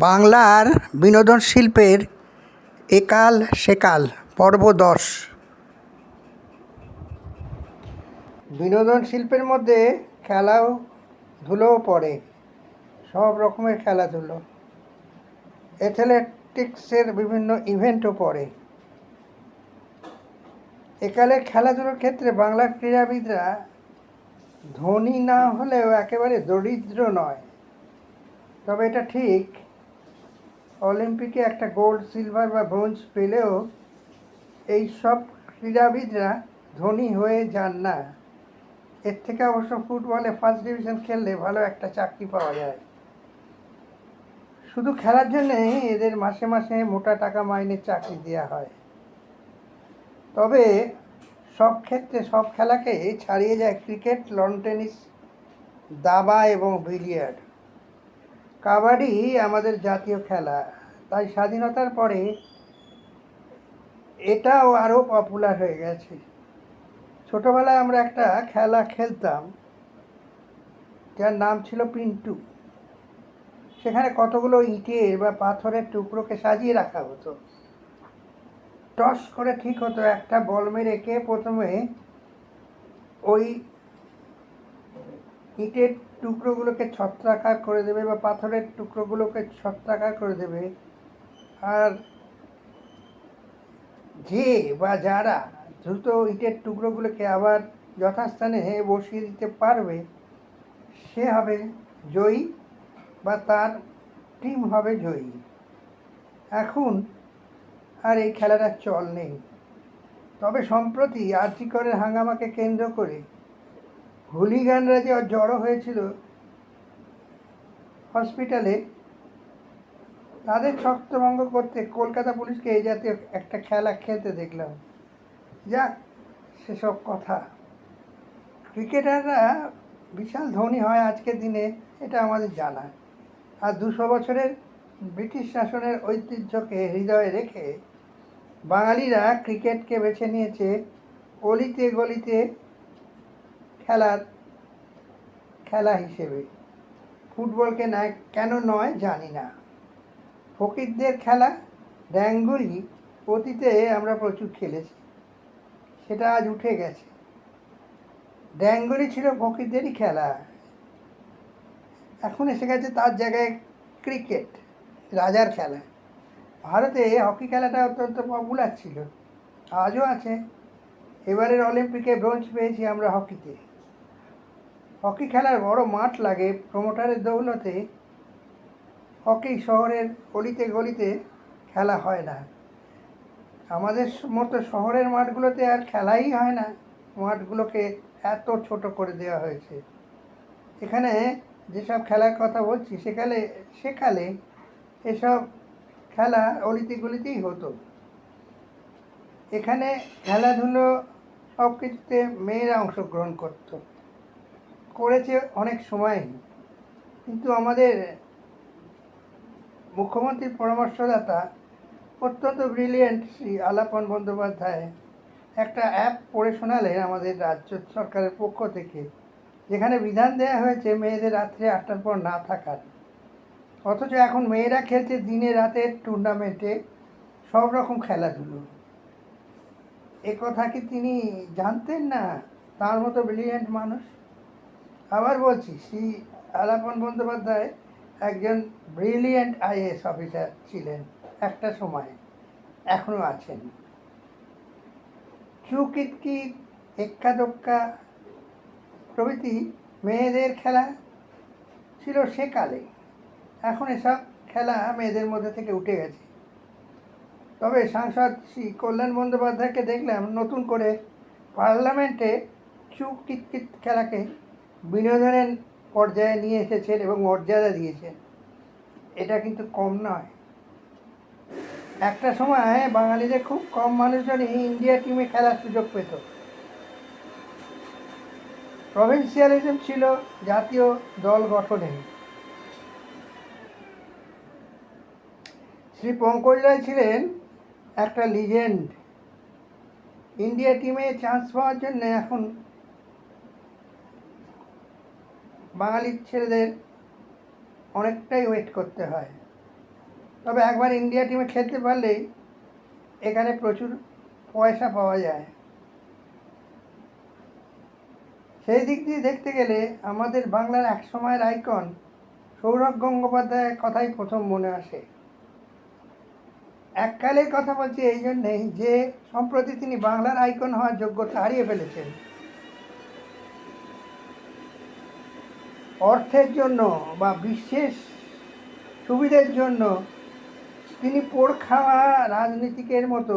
বাংলার বিনোদন শিল্পের একাল সেকাল পর্ব দশ। বিনোদন শিল্পের মধ্যে খেলাও ধুলোও পড়ে, সব রকমের খেলাধুলো। অ্যাথলেটিক্সের বিভিন্ন ইভেন্টও পড়ে। একালের খেলাধুলোর ক্ষেত্রে বাংলার ক্রীড়াবিদরা ধনী না হলেও একেবারে দরিদ্র নয়। তবে এটা ঠিক অলিম্পিকে একটা গোল্ড, সিলভার বা ব্রোঞ্জ পেলেও এই সব ক্রীড়াবিদরা ধনী হয়ে যান না। এর থেকে অবশ্য ফুটবলে ফার্স্ট ডিভিশন খেললে ভালো একটা চাকরি পাওয়া যায়। শুধু খেলার জন্যে এদের মাসে মাসে মোটা টাকা মাইনের চাকরি দেওয়া হয়। তবে সব ক্ষেত্রে সব খেলাকে ছাড়িয়ে যায় ক্রিকেট, লন টেনিস, দাবা এবং বিলিয়ার্ড। কাবাডি আমাদের জাতীয় খেলা। তাই স্বাধীনতার পরে এটাও আরও পপুলার হয়ে গেছে। ছোটোবেলায় আমরা একটা খেলা খেলতাম, যার নাম ছিল পিন্টু। সেখানে কতগুলো ইটের বা পাথরের টুকরোকে সাজিয়ে রাখা হতো। টস করে ঠিক হতো, একটা বল মেরে কে প্রথমে ওই ইটের টুকরোগুলোকে ছত্রাকার করে দেবে বা পাথরের টুকরোগুলোকে ছত্রাকার করে দেবে। আর যে বা যারা দ্রুত ইটের টুকরোগুলোকে আবার যথাস্থানে বসিয়ে দিতে পারবে, সে হবে জয়ী বা তার টিম হবে জয়ী। এখন আর এই খেলাটার চল নেই। তবে সম্প্রতি আর্চিকরের হাঙ্গামাকে কেন্দ্র করে হুলিগানরা যে জড়ো হয়েছিল হসপিটালে, তাদের ছত্রভঙ্গ করতে কলকাতা পুলিশকে এই জাতীয় একটা খেলা খেলতে দেখলাম। যাক সেসব কথা। ক্রিকেটাররা বিশাল ধনী হয় আজকের দিনে, এটা আমাদের জানা। আর দুশো বছরের ব্রিটিশ শাসনের ঐতিহ্যকে হৃদয়ে রেখে বাঙালিরা ক্রিকেটকে বেছে নিয়েছে অলিতে গলিতে খেলার খেলা হিসেবে। ফুটবলকে না, কেন নয় জানি না। ফকিরদের খেলা ড্যাঙ্গুলি অতীতে আমরা প্রচুর খেলেছি। সেটা আজ উঠে গেছে। ড্যাঙ্গুলি ছিল ফকিরদেরই খেলা। এখন এসে গেছে তার জায়গায় ক্রিকেট, রাজার খেলা। ভারতে হকি খেলাটা অত্যন্ত পপুলার ছিল। আজও আছে। এবারের অলিম্পিকে ব্রোঞ্জ পেয়েছি আমরা হকিতে। হকি খেলার বড় মাঠ লাগে প্রমোটারের দৌলতে। হকি শহরের গলিতে গলিতে খেলা হয় না। আমাদের মতো শহরের মাঠগুলোতে আর খেলাই হয় না। মাঠগুলোকে এত ছোট করে দেওয়া হয়েছে। এখানে যেসব খেলার কথা বলছি, সেখানে সেখানে এসব খেলা অলিতে গলিতেই হতো। এখানে খেলাধুলো সব কিছুতে মেয়েরা অংশগ্রহণ করত। করেছে অনেক সময়। কিন্তু আমাদের মুখ্যমন্ত্রীর পরামর্শদাতা অত্যন্ত ব্রিলিয়েন্ট শ্রী আলাপন বন্দ্যোপাধ্যায় একটা অ্যাপ পড়ে শোনালেন আমাদের রাজ্য সরকারের পক্ষ থেকে, যেখানে বিধান দেওয়া হয়েছে মেয়েদের রাত্রে আটটার পর না থাকার। অথচ এখন মেয়েরা খেলছে দিনে রাতের টুর্নামেন্টে সব রকম খেলাধুলো। এ কথা কি তিনি জানতেন না? তার মতো ব্রিলিয়েন্ট মানুষ? আবার বলছি, শ্রী আলাপন বন্দ্যোপাধ্যায় একজন ব্রিলিয়েন্ট আইএস অফিসার ছিলেন একটা সময় এখনও আছেন। চুকিতকিত এক্কা দোক্কা প্রভৃতি মেয়েদের খেলা ছিল সেকালে, এখন এসব খেলা মেয়েদের মধ্যে থেকে উঠে গেছে। তবে সাংসদ শ্রী কল্যাণ বন্দ্যোপাধ্যায়কে দেখলাম নতুন করে পার্লামেন্টে চুপ কিতকিত খেলাকে বিনোদনের পর্যায়ে নিয়ে এসেছেন এবং মর্যাদা দিয়েছেন। এটা কিন্তু কম নয়। একটা সময় বাঙালিদের খুব কম মানুষজনই ইন্ডিয়া টিমে খেলার সুযোগ পেত। প্রভিন্সিয়ালিজম ছিল জাতীয় দল গঠনে শ্রী পঙ্কজ রায় ছিলেন একটা লিজেন্ড। ইন্ডিয়া টিমে চান্স পাওয়ার জন্য এখন বাঙালির ছেলেদের অনেকটাই ওয়েট করতে হয়। তবে একবার ইন্ডিয়া টিমে খেলতে পারলেই এখানে প্রচুর পয়সা পাওয়া যায়। সেই দিক দিয়ে দেখতে গেলে আমাদের বাংলার এক সময়ের আইকন সৌরভ গঙ্গোপাধ্যায়ের কথাই প্রথম মনে আসে। এককালের কথা বলছি এই জন্যেই যে সম্প্রতি তিনি বাংলার আইকন হওয়ার যোগ্যতা হারিয়ে ফেলেছেন। অর্থের জন্য বা বিশেষ সুবিধের জন্য তিনি পোড় খাওয়া রাজনীতিকের মতো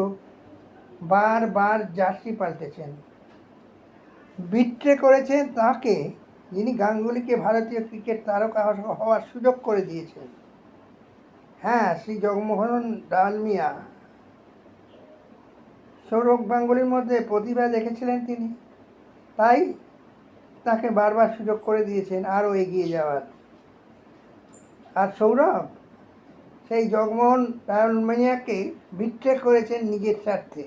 বারবার জার্সি পাল্টেছেন। বিট্রে করেছেন তাকে, যিনি গাঙ্গুলিকে ভারতীয় ক্রিকেট তারকা হওয়ার সুযোগ করে দিয়েছেন। হ্যাঁ শ্রী জগমোহন ডালমিয়া সৌরভ গাঙ্গুলির মধ্যে প্রতিভা দেখেছিলেন তিনি। তাই তাকে বারবার সুযোগ করে দিয়েছেন আরও এগিয়ে যাওয়ার। আর সৌরভ, সেই জগমোহন ডালমিয়াকে বিট্রে করেছেন নিজের স্বার্থে।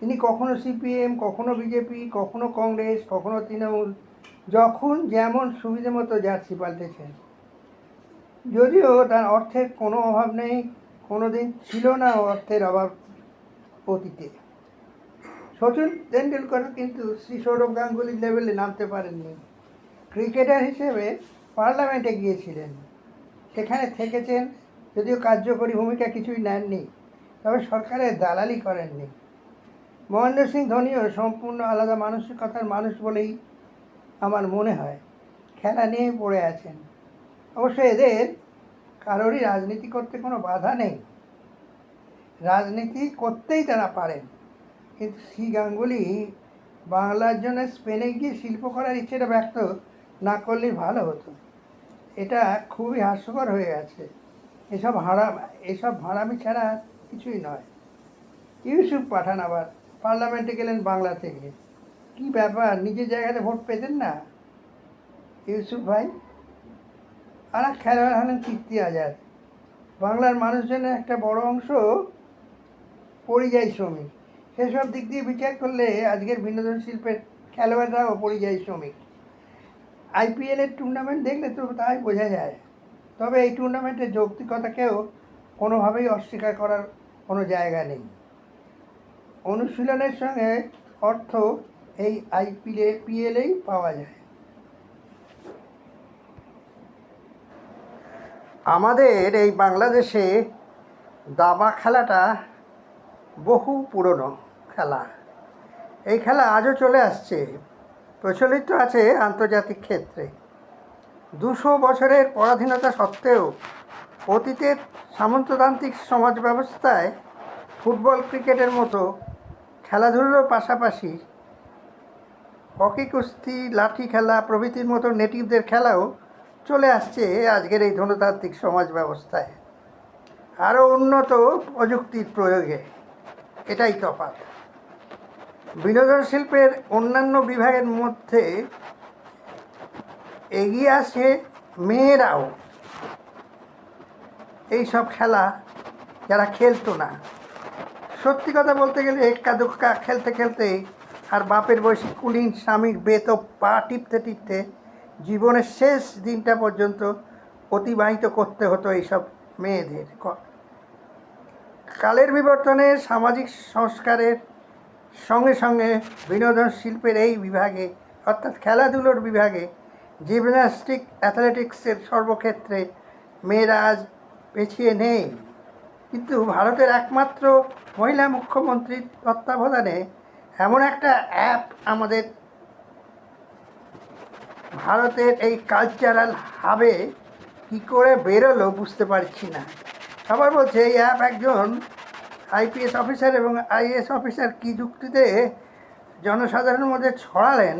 তিনি কখনো সিপিএম, কখনো বিজেপি, কখনো কংগ্রেস, কখনো তৃণমূল, যখন যেমন সুবিধে মতো জার্সি পাল্টেছেন। যদিও তার অর্থের কোনো অভাব নেই কোনো দিন ছিল না অর্থের অভাব অতীতে। সচিন তেন্ডুলকর কিন্তু শ্রী সৌরভ গাঙ্গুলির লেভেলে নামতে পারেননি। ক্রিকেটার হিসেবে পার্লামেন্টে গিয়েছিলেন। সেখানে থেকেছেন, যদিও কার্যকরী ভূমিকা কিছুই নেননি, তবে সরকারের দালালি করেননি। মহেন্দ্র সিং ধোনিও সম্পূর্ণ আলাদা মানসিকতার মানুষ বলেই আমার মনে হয়, খেলা নিয়ে পড়ে আছেন। অবশ্য এদের কারোরই রাজনীতি করতে কোনো বাধা নেই। রাজনীতি করতেই তারা পারেন। কিন্তু শ্রী গাঙ্গুলি বাংলার জন্য স্পেনে গিয়ে শিল্প করার ইচ্ছেটা ব্যক্ত না করলেই ভালো হতো। এটা খুবই হাস্যকর হয়ে গেছে। এসব হারাম এসব হারামি ছাড়া কিছুই নয়। ইউসুফ পাঠান আবার, পার্লামেন্টে গেলেন বাংলা থেকে। কি ব্যাপার, নিজের জায়গাতে ভোট পেতেন না? ইউসুফ ভাই আর এক খেলোয়াড় হলেন কীর্তি আজাদ। বাংলার মানুষজনের একটা বড় অংশ পরিযায়ী শ্রমিক। সেসব দিক দিয়ে বিচার করলে আজকের বিনোদন শিল্পের খেলোয়াড়রাও পরিযায়ী শ্রমিক। আইপিএলের টুর্নামেন্ট দেখলে তো তাই বোঝা যায়। তবে এই টুর্নামেন্টের যৌক্তিকতাকেও কোনোভাবেই অস্বীকার করার কোনো জায়গা নেই। অনুশীলনের সঙ্গে অর্থ এই আইপিএলে পিএলেই পাওয়া যায়। আমাদের এই বাংলাদেশে দাবা খেলাটা বহু পুরনো খেলা। এই খেলা আজও চলে আসছে। প্রচলিত আছে আন্তর্জাতিক ক্ষেত্রে। দুশো বছরের পরাধীনতা সত্ত্বেও অতীতের সামন্ততান্ত্রিক সমাজ ব্যবস্থায় ফুটবল ক্রিকেটের মতো খেলাধুলোর পাশাপাশি হকি, কুস্তি, লাঠি খেলা প্রভৃতির মতো নেটিভদের খেলাও চলে আসছে আজকের এই ধনতান্ত্রিক সমাজ ব্যবস্থায়। আরও উন্নত প্রযুক্তির প্রয়োগে। এটাই তফাৎ। বিনোদন শিল্পের অন্যান্য বিভাগের মধ্যে এগিয়ে আসে মেয়েরাও। এই সব খেলা যারা খেলতো না। সত্যি কথা বলতে গেলে এক্কা দুক্কা খেলতে খেলতে আর বাপের বয়সী কুলিন স্বামীর বেত পা টিপতে টিপতে জীবনের শেষ দিনটা পর্যন্ত অতিবাহিত করতে হতো এইসব মেয়েদের। কালের বিবর্তনে সামাজিক সংস্কারের সঙ্গে সঙ্গে বিনোদন শিল্পের এই বিভাগে, অর্থাৎ খেলাধুলোর বিভাগে জিমন্যাস্টিক অ্যাথলেটিক্সের সর্বক্ষেত্রে মেয়েরা আজ পেছিয়ে নেই। কিন্তু ভারতের একমাত্র মহিলা মুখ্যমন্ত্রীর তত্ত্বাবধানে এমন একটা অ্যাপ আমাদের ভারতের এই কালচারাল হাবে কী করে বেরোলো বুঝতে পারছি না। সবার বলছে, এই অ্যাপ একজন আইপিএস অফিসার এবং আইএস অফিসার কী যুক্তিতে জনসাধারণের মধ্যে ছড়ালেন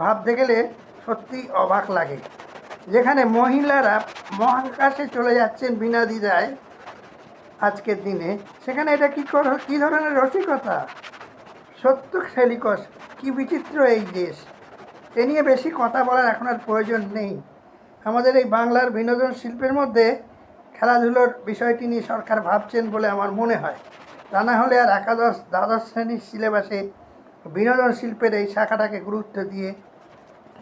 ভাবতে গেলে সত্যি অবাক লাগে। যেখানে মহিলারা মহাকাশে চলে যাচ্ছেন বিনা দ্বিধায় আজকের দিনে, সেখানে এটা কী কর, কী ধরনের রসিকতা? সত্য সেলিকস কী বিচিত্র এই দেশ? এ নিয়ে বেশি কথা বলার এখন আর প্রয়োজন নেই। আমাদের এই বাংলার বিনোদন শিল্পের মধ্যে খেলাধুলোর বিষয়টি নিয়ে সরকার ভাবছেন বলে আমার মনে হয়। তা না হলে আর একাদশ, দ্বাদশ শ্রেণির সিলেবাসে বিনোদন শিল্পের এই শাখাটাকে গুরুত্ব দিয়ে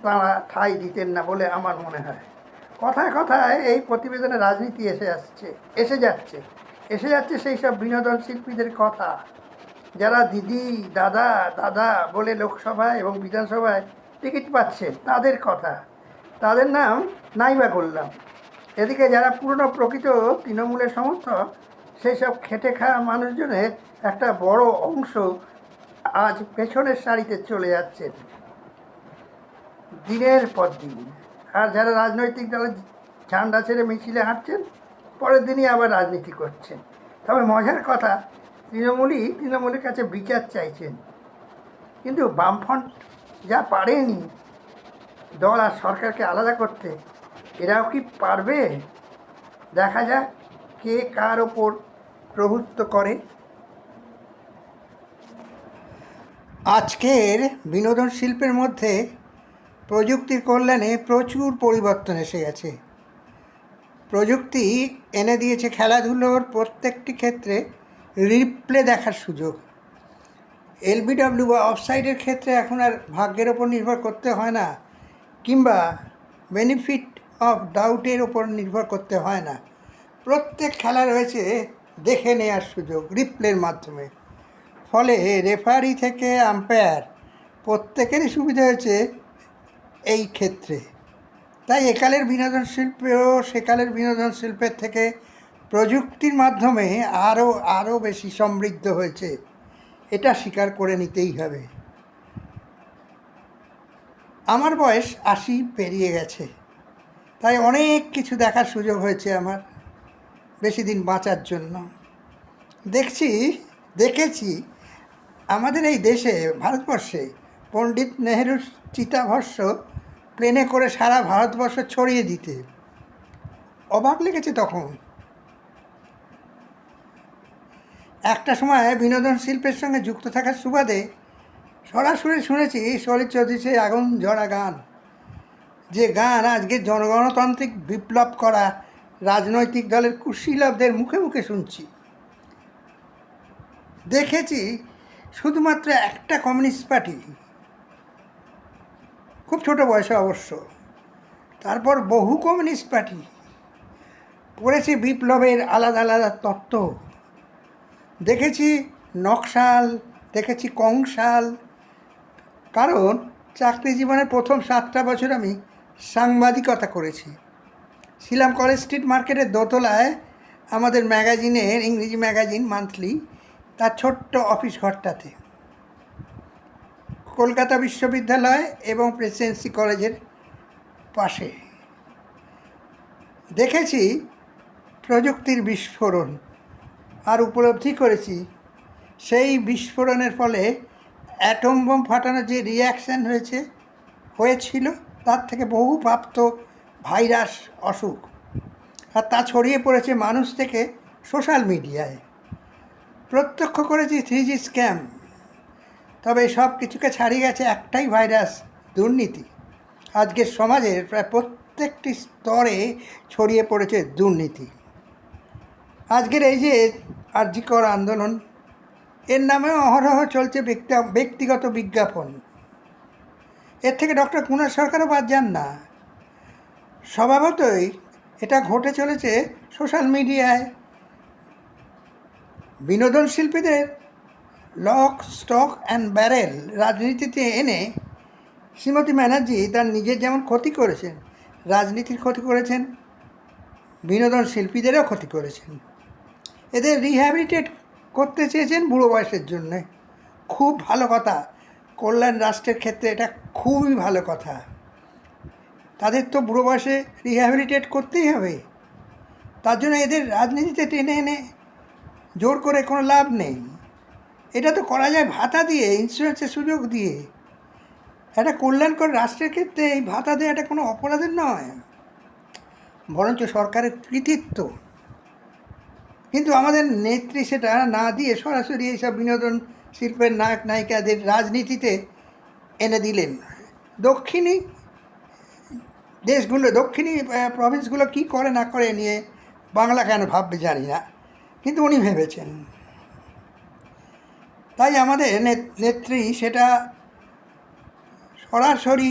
তাঁরা ঠাঁই দিতেন না বলে আমার মনে হয়। কথায় কথায় এই প্রতিবেদনে রাজনীতি এসে আসছে, এসে যাচ্ছে। এসে যাচ্ছে সেই সব বিনোদন শিল্পীদের কথা। যারা দিদি, দাদা দাদা বলে লোকসভায় এবং বিধানসভায় টিকিট পাচ্ছে, তাদের কথা। তাদের নাম নাইবা করলাম। এদিকে যারা পুরনো প্রকৃত তৃণমূলের সমর্থক, সেই সব খেটে খাওয়া মানুষজনের একটা বড় অংশ আজ পেছনের সারিতে চলে যাচ্ছেন দিনের পর দিন। আর যারা রাজনৈতিক দলের ঝান্ডা ছেড়ে মিছিলে হাঁটছেন, পরের দিনই আবার রাজনীতি করছেন। তবে মজার কথা, তৃণমূলই তৃণমূলের কাছে বিচার চাইছেন। কিন্তু বামফ্রন্ট যা পারেনি, দল আর সরকারকে আলাদা করতে এরাও কি পারবে? দেখা যাক কে কার ওপর প্রভুত্ব করে। আজকের বিনোদন শিল্পের মধ্যে প্রযুক্তির কল্যাণে প্রচুর পরিবর্তন এসে গেছে। প্রযুক্তি এনে দিয়েছে খেলাধুলোর প্রত্যেকটি ক্ষেত্রে রিপ্লে দেখার সুযোগ। এলবিডব্লিউ বা অফসাইডের ক্ষেত্রে এখন আর ভাগ্যের ওপর নির্ভর করতে হয় না, কিংবা বেনিফিট অফ ডাউটের ওপর নির্ভর করতে হয় না। প্রত্যেক খেলা রয়েছে দেখে নেওয়ার সুযোগ রিপ্লের মাধ্যমে। ফলে রেফারি থেকে আম্পায়ার প্রত্যেকেরই সুবিধা হয়েছে এই ক্ষেত্রে। তাই একালের বিনোদন শিল্পেও সেকালের বিনোদন শিল্পের থেকে প্রযুক্তির মাধ্যমে আরও আরও বেশি সমৃদ্ধ হয়েছে। এটা স্বীকার করে নিতেই হবে। আমার বয়স আশি পেরিয়ে গেছে। তাই অনেক কিছু দেখার সুযোগ হয়েছে আমার বেশি দিন বাঁচার জন্য। দেখছি, দেখেছি আমাদের এই দেশে, ভারতবর্ষে পণ্ডিত নেহেরুর চিতাভস্য প্লেনে করে সারা ভারতবর্ষ ছড়িয়ে দিতে। অবাক লেগেছে তখন। একটা সময় বিনোদন শিল্পের সঙ্গে যুক্ত থাকার সুবাদে সরাসরি শুনেছি শরীর চৌধুরী আগুন জড়া গান। যে গান আজকে জনগণতান্ত্রিক বিপ্লব করা রাজনৈতিক দলের কুশীলবদের মুখে মুখে শুনছি। দেখেছি শুধুমাত্র একটা কমিউনিস্ট পার্টি, খুব ছোট বয়সে অবশ্য, তারপর বহু কমিউনিস্ট পার্টি পড়েছে বিপ্লবের আলাদা আলাদা তত্ত্ব। দেখেছি নকশাল, দেখেছি কংশাল কারণ চাকরি জীবনের প্রথম সাতটা বছর আমি সাংবাদিকতা করেছি। ছিলাম কলেজ স্ট্রিট মার্কেটের দোতলায় আমাদের ম্যাগাজিনের, ইংরেজি ম্যাগাজিন মান্থলি, তার ছোট্ট অফিস ঘরটাতে। কলকাতা বিশ্ববিদ্যালয় এবং প্রেসিডেন্সি কলেজের পাশে। দেখেছি প্রযুক্তির বিস্ফোরণ। আর উপলব্ধি করেছি, সেই বিস্ফোরণের ফলে অ্যাটম বোম ফাটানোর যে রিয়াকশান হয়েছে, হয়েছিল তার থেকে বহু প্রাপ্ত ভাইরাস অসুখ। আর তা ছড়িয়ে পড়েছে মানুষ থেকে সোশ্যাল মিডিয়ায়। প্রত্যক্ষ করেছি থ্রি জি স্ক্যাম। তবে সব কিছুকে ছাড়িয়ে গেছে একটাই ভাইরাস, দুর্নীতি। আজকের সমাজের প্রায় প্রত্যেকটি স্তরে ছড়িয়ে পড়েছে দুর্নীতি। আজকের এই যে আর্যিকর আন্দোলন, এর নামেও অহরহ চলছে ব্যক্তি- ব্যক্তিগত বিজ্ঞাপন। এর থেকে ডক্টর কুমার সরকারও বাদ যান না। স্বভাবতই এটা ঘটে চলেছে সোশ্যাল মিডিয়ায়। বিনোদন শিল্পীদের লক, স্টক অ্যান্ড ব্যারেল রাজনীতিতে এনে শ্রীমতী ব্যানার্জি তার নিজের যেমন ক্ষতি করেছেন, রাজনীতির ক্ষতি করেছেন, বিনোদন শিল্পীদেরও ক্ষতি করেছেন। এদের রিহ্যাবিলিটেট করতে চেয়েছেন বুড়ো বয়সের জন্যে। খুব ভালো কথা। কল্যাণ রাষ্ট্রের ক্ষেত্রে এটা খুবই ভালো কথা। তাদের তো বুড়ো বয়সে রিহ্যাবিলিটেট করতেই হবে। তার জন্য এদের রাজনীতিতে টেনে এনে জোর করে কোনো লাভ নেই। এটা তো করা যায় ভাতা দিয়ে ইন্স্যুরেন্সের সুযোগ দিয়ে। একটা কল্যাণকর রাষ্ট্রের ক্ষেত্রে এই ভাতা দেওয়াটা কোনো অপরাধের নয়। বরঞ্চ সরকারের কৃতিত্ব। কিন্তু আমাদের নেত্রী সেটা না দিয়ে সরাসরি এইসব বিনোদন শিল্পের নায়ক নায়িকাদের রাজনীতিতে এনে দিলেন। দক্ষিণী দেশগুলো, দক্ষিণী প্রভিন্সগুলো কী করে না করে নিয়ে বাংলা কেন ভাববে জানি না, কিন্তু উনি ভেবেছেন। তাই আমাদের নেত্রী সেটা সরাসরি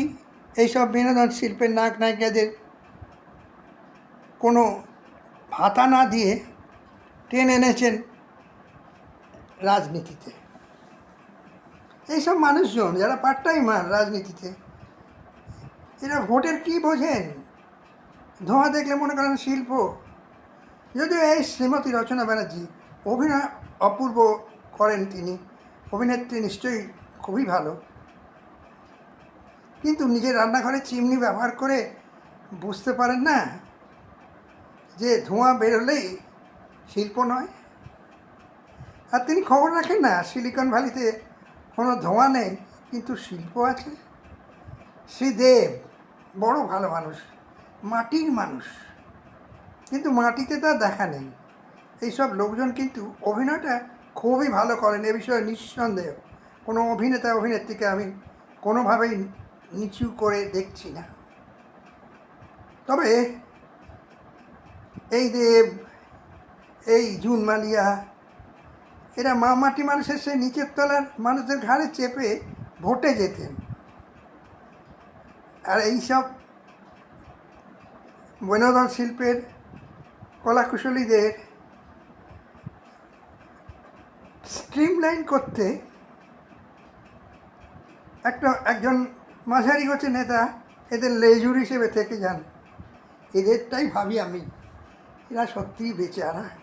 এইসব বিনোদন শিল্পের নায়ক নায়িকাদের কোনো ভাতা না দিয়ে টেনে এনেছেন রাজনীতিতে। এইসব মানুষজন যারা পার্ট টাইমার রাজনীতিতে, এরা ভোটের কি বোঝেন? ধোঁয়া দেখলে মনে করেন শিল্প। যদিও এই শ্রীমতী রচনা ব্যানার্জি অভিনয় অপূর্ব করেন তিনি। অভিনেত্রী নিশ্চয়ই খুবই ভালো। কিন্তু নিজের রান্নাঘরে চিমনি ব্যবহার করে বুঝতে পারেন না যে ধোঁয়া বেরোলেই শিল্প নয়। আর তিনি খবর রাখেন না, সিলিকন ভ্যালিতে কোনো ধোঁয়া নেই, কিন্তু শিল্প আছে। শ্রীদেব বড় ভালো মানুষ, মাটির মানুষ। কিন্তু মাটিতে তার দেখা নেই। এইসব লোকজন কিন্তু অভিনয়টা খুবই ভালো করেন, এ বিষয়ে নিঃসন্দেহ। কোনো অভিনেতা, অভিনেত্রীকে আমি কোনোভাবেই নিচু করে দেখছি না। তবে এই দেব, এই জুন মালিয়া এরা মা মাটি মানুষের সেই নিচের তলার মানুষদের ঘাড়ে চেপে ভোটে যেতেন। আর এইসব বিনোদন শিল্পের কলাকুশলীদের স্ট্রিমলাইন করতে একটা, একজন মাঝারি গোছে নেতা এদের লেজুর হিসেবে থেকে যান। এদেরটাই ভাবি আমি। এরা সত্যিই বেচারা।